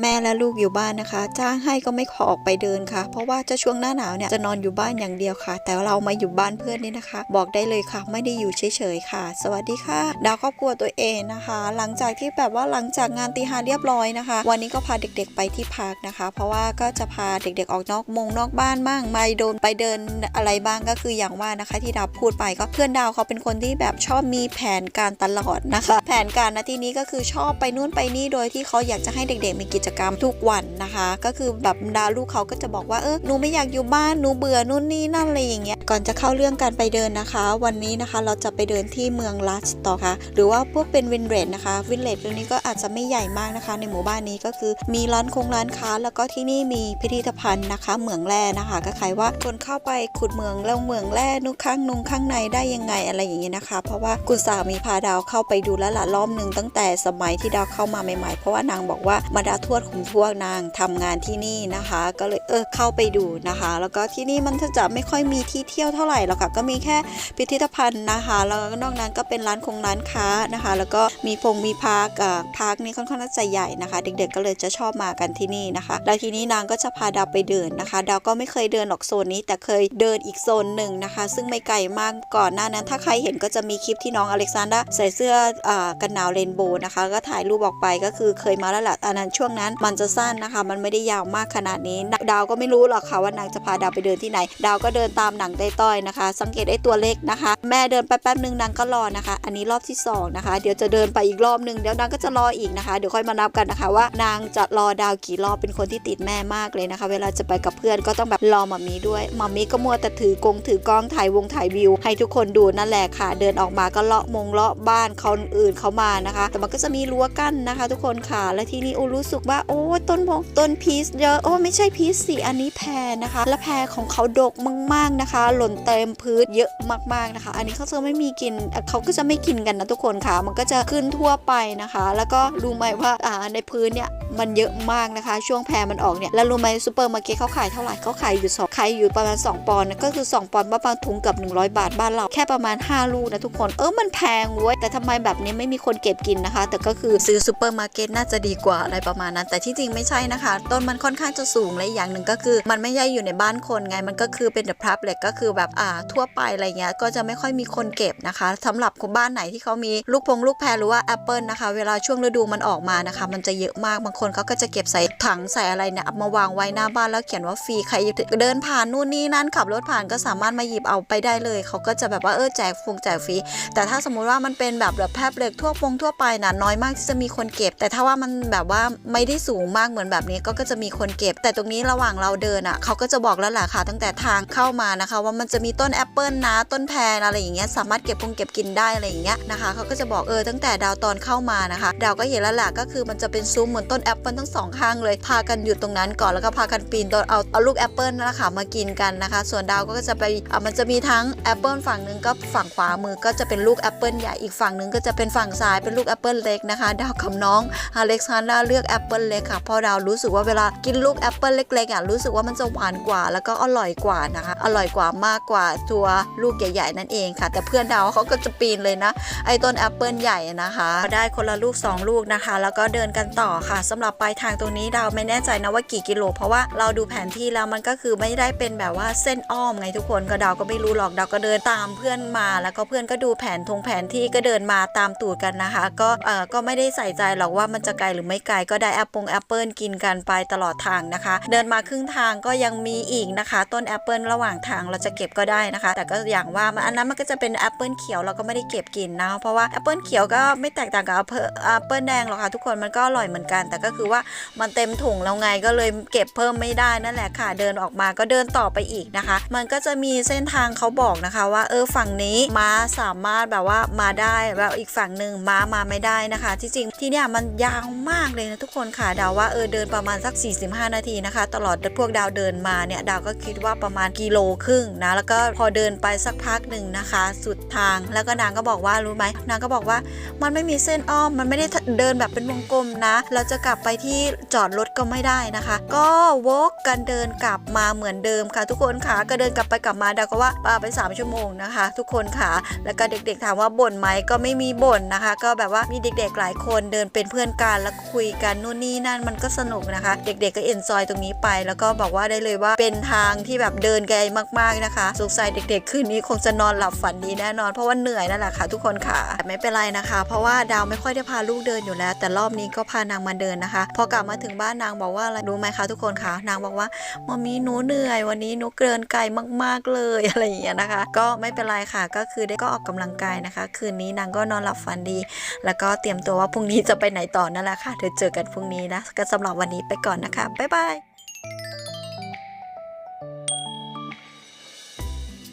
แม่ และลูกอยู่บ้านนะคะ จ้างให้ก็ไม่ขอออกไปเดินค่ะ เพราะว่าจะช่วงหน้าหนาวเนี่ยจะนอนอยู่บ้านอย่างเดียวค่ะ แต่เรามาอยู่บ้านเพื่อนนี่นะคะ บอกได้เลยค่ะ ไม่ได้อยู่เฉยๆค่ะ สวัสดีค่ะ ดาวครอบครัวตัวเองนะคะ หลังจากที่แบบว่าหลังจากงานตีหาเรียบร้อยนะคะ วันนี้ก็พาเด็กๆไปที่พักนะคะ เพราะว่าก็จะพาเด็กๆออกนอกมงนอกบ้านบ้างไปโดนไปเดินอะไรบ้างก็คืออย่างว่านะคะ ที่ดาวพูดไปก็เพื่อนดาวเขาเป็นคนที่แบบชอบมีแผนการตลอดนะคะ แผนการนะที่นี้ก็คือชอบไปนู่นไปนี่โดยที่เขาอยากจะให้เด็กๆมีกิจกรรมทุกวันนะคะ ก็คือแบบดาลูกเขาก็จะบอกว่าเออหนูไม่อยากอยู่บ้านหนูเบื่อนู่นนี่นั่นอะไรอย่างเงี้ยก่อนจะเข้าเรื่องการไปเดินนะคะ วันนี้นะคะเราจะไปเดินที่เมืองลัสตอค่ะ หรือว่าพวกเป็นวินเรดนะคะวินเรดตรงนี้ก็อาจจะไม่ใหญ่มากนะคะ ในหมู่บ้านนี้ก็คือมีร้านคงร้านค้า แล้วก็ที่นี่มีพิพิธภัณฑ์นะคะ เหมืองแร่นะคะ ก็ขายว่าคนเข้าไปขุดเหมืองแล้วเหมืองแร่นุกข้างนุงข้างในได้ยังไงอะไรอย่างเงี้ยนะคะ เพราะว่าคุณสามีพาดาวเข้าไปดูแล้วละรอบหนึ่งตั้งแต่สมัยที่ดาวเข้ามาใหม่ๆ เพราะว่านางบอกว่ามาดาทวดของทวดนางทำงานที่นี่นะคะ ก็เลยเออเข้าไปดูนะคะ แล้วก็ที่นี่มันจะไม่ค่อยมีที่เที่ยวเท่าไหร่หรอกค่ะก็มีแค่พิพิธภัณฑ์นะคะ แล้วก็นอกนั้นก็เป็นร้านคงร้านค้านะคะ แล้วก็มีพงมีพาร์คอ่าพาร์คนี้ค่อนข้างจะใหญ่นะคะ เด็กๆก็เลยจะชอบมากันที่นี่นะคะ แล้วทีนี้นางก็จะพาดาวไปเดินนะคะ ดาวก็ไม่เคยเดินหรอกโซนนี้ แต่เคยเดินอีกโซนหนึ่งนะคะ ซึ่งไม่ไกลมากก่อนหน้านั้น ถ้าใครเห็นก็จะมีคลิปที่น้องอเล็กซานดราใส่เสื้ออ่ากันหนาวเรนโบว์นะคะ ก็ถ่ายรูปออกไปก็คือเคยมาแล้วแหละอันนั้นช่วงนั้นมันจะสั้นนะคะมันไม่ได้ยาวมากขนาดนี้ ดาวก็ไม่รู้หรอกค่ะว่านางจะพาดาวไปเดินที่ไหน ดาวก็เดินตามหนังไต้อยนะคะ สังเกตไอ้ตัวเล็กนะคะ แม่เดินไปแป๊บนึงนางก็รอนะคะ อันนี้รอบที่สองนะคะ เดี๋ยวจะเดินไปอีกรอบนึงเดี๋ยวนางก็จะรออีกนะคะ เดี๋ยวค่อยมานับกันนะคะ ว่านางจะรอดาวกี่รอบเป็นคนที่ติดแม่มากเลยนะคะ เวลาจะไปกับเพื่อนก็ต้องแบบรอมามีด้วยมามีก็มัวแต่ถือกงถือกล้องถ่ายวงถ่ายวิว ให้ทุกคนดูนั่นแหละค่ะ เดินออกมาก็เลาะมงเลาะบ้านเขาอื่นเขามานะคะ แต่มันก็จะมีรั้วกั้นนะคะ ทุกคนค่ะ และที่นี่อูรู้สึกว่าโอ้ต้นพงต้นพีชเยอะโอ้ไม่ใช่พีชสิอันนี้แพรนะคะ และแพรของเขาดกมากๆนะคะ หล่นเต็มพื้นเยอะมากๆนะคะ อันนี้เขาจะไม่มีกินเขาก็จะไม่กินกันนะทุกคนค่ะ มันก็จะขึ้นทั่วไปนะคะ แล้วก็รู้ไหมว่าอ่าในพื้นเนี่ยมันเยอะมากนะคะ ช่วงแพรมันออกเนี่ยแล้วรู้ไหมซูเปอร์มาร์เก็ตเขาขายเท่าไหร่เขาขายอยู่สองขายอยู่ประมาณ 2 ปอนด์ก็คือ 2 ปอนด์ประมาณถุงกับ 100 บาทบ้านเราแค่ประมาณ 5 ลูกนะทุกคนเออมันแพงเว้ยแต่ทำไมแบบนี้ไม่มีคนเก็บกินนะคะ แต่ก็คือซื้อซูเปอร์มาร์เก็ตน่าจะดีกว่าอะไรประมาณนั้น แต่ที่จริงไม่ใช่นะคะ ต้นมันค่อนข้างจะสูงและอย่างหนึ่งก็คือ มันไม่ใช่อยู่ในบ้านคนไงมันก็คือเป็น the public ก็คือแบบอ่าทั่วไปอะไรเงี้ยก็จะไม่ค่อยมีคนเก็บนะคะสำหรับบ้านไหนที่เขามีลูกพงลูกแพรหรือว่าแอปเปิลนะคะ เวลาช่วงฤดูมันออกมานะคะ มันจะเยอะมากบางคนเขาก็จะเก็บใส่ถังใส่อะไรเนี่ยมาวางไว้หน้าบ้านแล้วเขียนว่าฟรีใครเดินผ่านนู่นนี่นั่นขับรถผ่านก็สามารถมาหยิบเอาไปได้เลยเขาก็จะแบบว่าเออแจกฟงแจกฟรีแต่ถ้าสมมุติว่ามันเป็นแบบแบบแพบเล็กทั่วปงทั่วไปนะน้อยมากที่จะมีคนเก็บ แต่ถ้าว่ามันแบบว่าไม่ได้สูงมากเหมือนแบบนี้ก็จะมีคนเก็บ แต่ตรงนี้ระหว่างเราเดินอะเขาก็จะบอกแล้วแหละค่ะ ตั้งแต่ทางเข้ามานะคะ ว่ามันจะมีต้นแอปเปิลนะต้นแพรอะไรอย่างเงี้ยสามารถเก็บคงเก็บกินได้อะไรอย่างเงี้ยนะคะเขาก็จะบอกเออตั้งแต่ดาวตอนเข้ามานะคะ ดาวก็เห็นแล้วแหละก็คือมันจะเป็นซุ้มเหมือนต้นแอปเปิลทั้งสองข้างเลยพากันหยุดตรงนั้นก่อนแล้วก็พากันปีนต้นเอาเอาลูกแอปเปิลนั่นแหละค่ะมากินกันนะคะ ส่วนดาวก็จะไปอะมันจะมีทั้งแอปเปิลฝั่งหนึ่งก็ฝั่งขวามือก็จะเป็นลูกแอปเปิลใหญ่อีกฝั่งหนึ่งก็จะเป็นฝั่งซ้ายเป็นลูกแอปเปิลเล็กนะคะ ดาวกับน้องอเล็กซานดราเลือกแอปเปิลเล็กค่ะเพราะดาวรูู้สึกว่าเวลากินลูกแอปเปิลเล็กๆอะรู้สึกว่ามันจะหวานกว่า แล้วก็อร่อยกว่านะคะ อร่อยกว่ามากกว่าตัวลูกใหญ่ ๆ นั่นเองค่ะ แต่เพื่อนดาวเขาก็จะปีนเลยนะ ไอ้ต้นแอปเปิลใหญ่นะคะได้คนละลูก 2 ลูกนะคะ แล้วก็เดินกันต่อค่ะสำหรับปลายทางตรงนี้ดาวไม่แน่ใจนะว่ากี่กิโล เพราะว่าเราดูแผนที่แล้วมันก็คือไม่ได้เป็นแบบว่าเส้นอ้อมไงทุกคนก็ดาวก็ไม่รู้หรอกดาวก็เดินตามเพื่อนมา แล้วก็เพื่อนก็ดูแผนทงแผนที่ก็เดินมาตามตูดกันนะคะ ก็เออก็ไม่ได้ใส่ใจหรอกว่ามันจะไกลหรือไม่ไกลก็ได้แอปปิลแอปเปิลกินกันไปตลอดทางนะคะ เดินมาครึ่งทางก็ยังมีอีกนะคะ ต้นแอปเปิลระหว่างทางเราจะเก็บก็ได้นะคะ แต่ก็อย่างว่ามันอันนั้นมันก็จะเป็นแอปเปิลเขียวเราก็ไม่ได้เก็บกินนะเพราะว่าแอปเปิลเขียวก็ไม่แตกต่างกับแอปเปิลแอปเปิลแดงหรอกค่ะทุกคนมันก็อร่อยเหมือนกัน แต่ก็คือว่ามันเต็มถุงแล้วไงก็เลยเก็บเพิ่มไม่ได้นั่นแหละค่ะ เดินออกมาก็เดินต่อไปอีกนะคะ มันก็จะมีเส้นทางเขาบอกนะคะว่าเออฝั่งนี้ม้าสามารถแบบว่ามาได้แบบอีกฝั่งหนึ่งม้ามาไม่ได้นะคะ ที่จริงที่เนี่ยมันยาวมากเลยนะทุกคนค่ะเดาวว่าเออเดินประมาณสัก 45 นาทีนะคะ ตลอดพวกดาวเดินมาเนี่ยดาวก็คิดว่าประมาณกิโลครึ่งนะแล้วก็พอเดินไปสักพักหนึ่งนะคะ สุดทางแล้วก็นางก็บอกว่ารู้ไหมนางก็บอกว่ามันไม่มีเส้นอ้อมมันไม่ได้เดินแบบเป็นวงกลมนะ เราจะกลับไปที่จอดรถก็ไม่ได้นะคะ ก็วกกันเดินกลับมาเหมือนเดิมค่ะ ทุกคนค่ะก็เดินกลับไปกลับมาดาวก็ว่าปาไป 3 ชั่วโมงนะคะ ทุกคนค่ะ แล้วก็เด็กๆถามว่าบ่นไหมก็ไม่มีบ่นนะคะ ก็แบบว่ามีเด็กๆหลายคนเดินเป็นเพื่อนกันแล้วคุยกันนู่นนี่นั่นมันก็สนุกนะคะ เด็กๆก็เอ็นจอยตรงนี้ไป แล้วก็บอกว่าได้เลยว่าเป็นทางที่แบบเดินไกลมากๆนะคะสงสัยเด็กๆ คืนนี้คงจะนอนหลับฝันดีแน่นอนเพราะว่าเหนื่อยนั่นแหละค่ะทุกคนค่ะแต่ไม่เป็นไรนะคะ เพราะว่าดาวไม่ค่อยได้พาลูกเดินอยู่แล้ว แต่รอบนี้ก็พานางมาเดินนะคะ พอกลับมาถึงบ้านนางบอกว่าอะไรรู้ไหมคะทุกคนคะนางบอกว่ามามีหนูเหนื่อย วันนี้หนูเกินไกลมากๆเลยอะไรอย่างเงี้ยนะคะ ก็ไม่เป็นไรค่ะก็คือได้ก็ออกกำลังกายนะคะ คืนนี้นางก็นอนหลับฝันดี แล้วก็เตรียมตัวว่าพรุ่งนี้จะไปไหนต่อนั่นแหละค่ะเดี๋ยวเจอกันพรุ่งนี้นะก็สำหรับวันนี้ไปก่อนนะคะ บ๊ายบาย